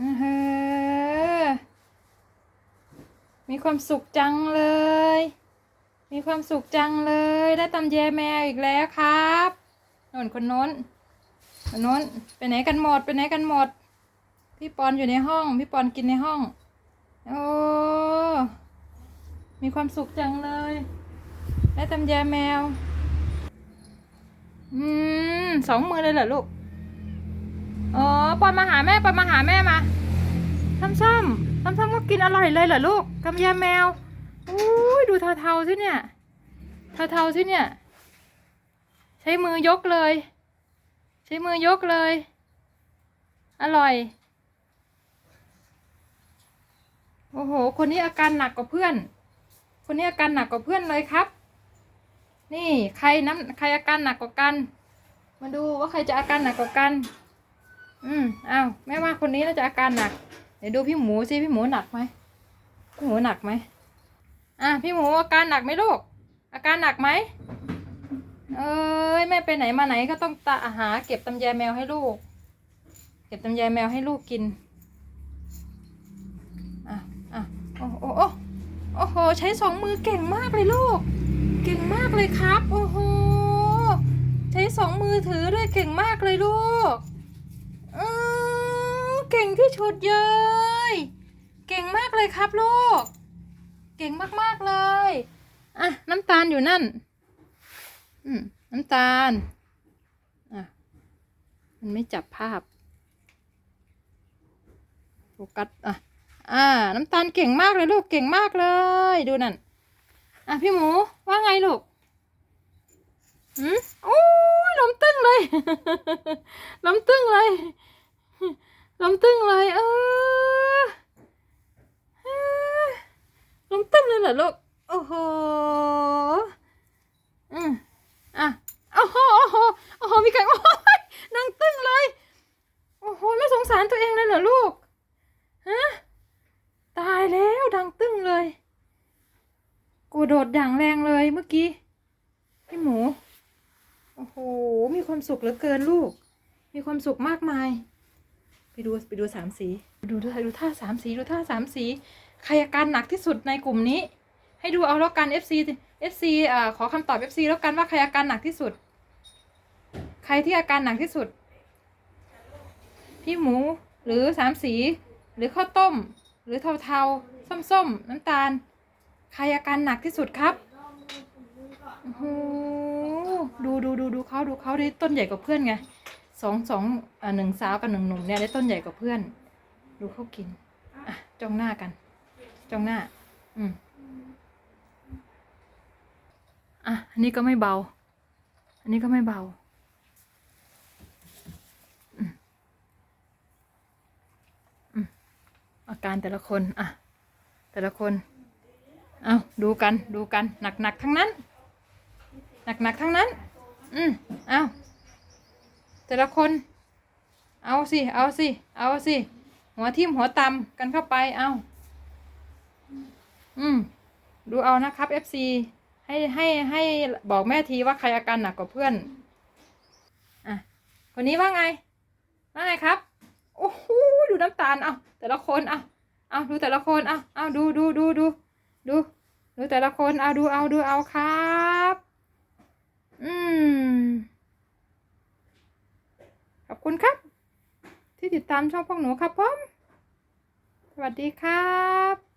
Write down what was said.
อือฮมีความสุขจังเลย มีความสุขจังเลย ได้ตำแยแมวอีกแล้วครับนนคนโน้นคนโน้นไปไหนกันหมดไปไหนกันหมด พี่ปอนอยู่ในห้อง พี่ปอนกินในห้อง โอ้ มีความสุขจังเลย ได้ตำแยแมว อืมสองมือเลยเหรอลูก อ๋อปอนมาหาแม่ปอนมาหาแม่มาซ้ำซ้ำซ้ำซ้ำก็กินอร่อยเลยเหรอลูกกำยาแมวอุ้ยดูเทาๆสิเนี่ยเทาๆสิเนี่ย ใช้มือยกเลย ใช้มือยกเลย อร่อย โอ้โห คนนี้อาการหนักกว่าเพื่อน คนนี้อาการหนักกว่าเพื่อนเลยครับ นี่ใครน้ำใครอาการหนักกว่ากัน มาดูว่าใครจะอาการหนักกว่ากัน อืมอ้าวแม่ว่าคนนี้น่าจะอาการหนัก เดี๋ยวดูพี่หมูสิพี่หมูหนักไหมพี่หมูหนักไหมอะพี่หมูอาการหนักไหมลูก อาการหนักไหมเอ้ยแม่ไปไหนมาไหนก็ต้องตาหา เก็บตำแยแมวให้ลูก เก็บตำแยแมวให้ลูกกินอะอะโอ้โอ้โอ้โอ้โหใช้สองมือเก่งมากเลยลูก เก่งมากเลยครับ โอ้โหใช้สองมือถือด้วยเก่งมากเลยลูก ก่งที่ชุดเลยเก่งมากเลยครับลูก เก่งมากๆเลยอะน้ำตาลอยู่นั่น อืมน้ำตาลอะมันไม่จับภาพโฟกัสอะอ่า น้ำตาลเก่งมากเลยลูกเก่งมากเลย ดูนั่นอะพี่หมูว่าไงลูกหืมโอ้ยล้มตึ้งเลยล้มตึ้งเลย ล้มตึ้งเลย เออเออล้มตึ้งเลยเหร อลูก โอ้โห อืมอะ โอ้โห โอ้โห โอ้โห มีใครโอ้ยนั่งตึ้งเลย โอ้โหไม่สงสารตัวเองเลยเหรอลูก ฮะ ตายแล้วดังตึ้งเลย กูโดดอย่างแรงเลยเมื่อกี้ พี่หมู โอ้โห มีความสุขเหลือเกินลูก มีความสุขมากมาย ไปดูไปดูสามสี ดูดูดูท่าสามสี ดูท่าสามสี ใครอาการหนักที่สุดในกลุ่มนี้ ให้ดูเอาแล้วกัน FC FC อ่าขอคำตอบ FC แล้วกันว่าใครอาการหนักที่สุด ใครที่อาการหนักที่สุด พี่หมูหรือสามสี หรือข้าวต้ม หรือเทาๆ ส้มๆ น้ำตาล ใครอาการหนักที่สุดครับโอ้โหดูดูดูดูเขาดูเขาได้ต้นใหญ่กว่าเพื่อนไงสองสองอ่าหนึ่งสาวกับหนึ่งหนุ่มเนี่ยได้ต้นใหญ่กว่าเพื่อน ดูเขากิน อะจ้องหน้ากันจ้องหน้า อืม อะอันนี้ก็ไม่เบา อันนี้ก็ไม่เบา อาการแต่ละคนอะแต่ละคน เอาดูกันดูกันหนักหนักทั้งนั้น หนักหนักทั้งนั้น อืมเอาแต่ละคน เอาสิ เอาสิ เอาสิ หัวทิ่มหัวตำกันเข้าไป เอาอืม ดูเอานะครับ FC ให้ให้ให้บอกแม่ทีว่าใครอาการหนักกว่าเพื่อนอะคนนี้ว่าไงว่าไงครับโอ้โหดูน้ำตาลเอาแต่ละคนเอาเอาดูแต่ละคนเอาเอาดูดูดูดูดูดูแต่ละคนเอาดูเอาดูเอาครับ อืมขอบคุณครับ ที่ติดตามช่องพวกหนูครับผมสวัสดีครับ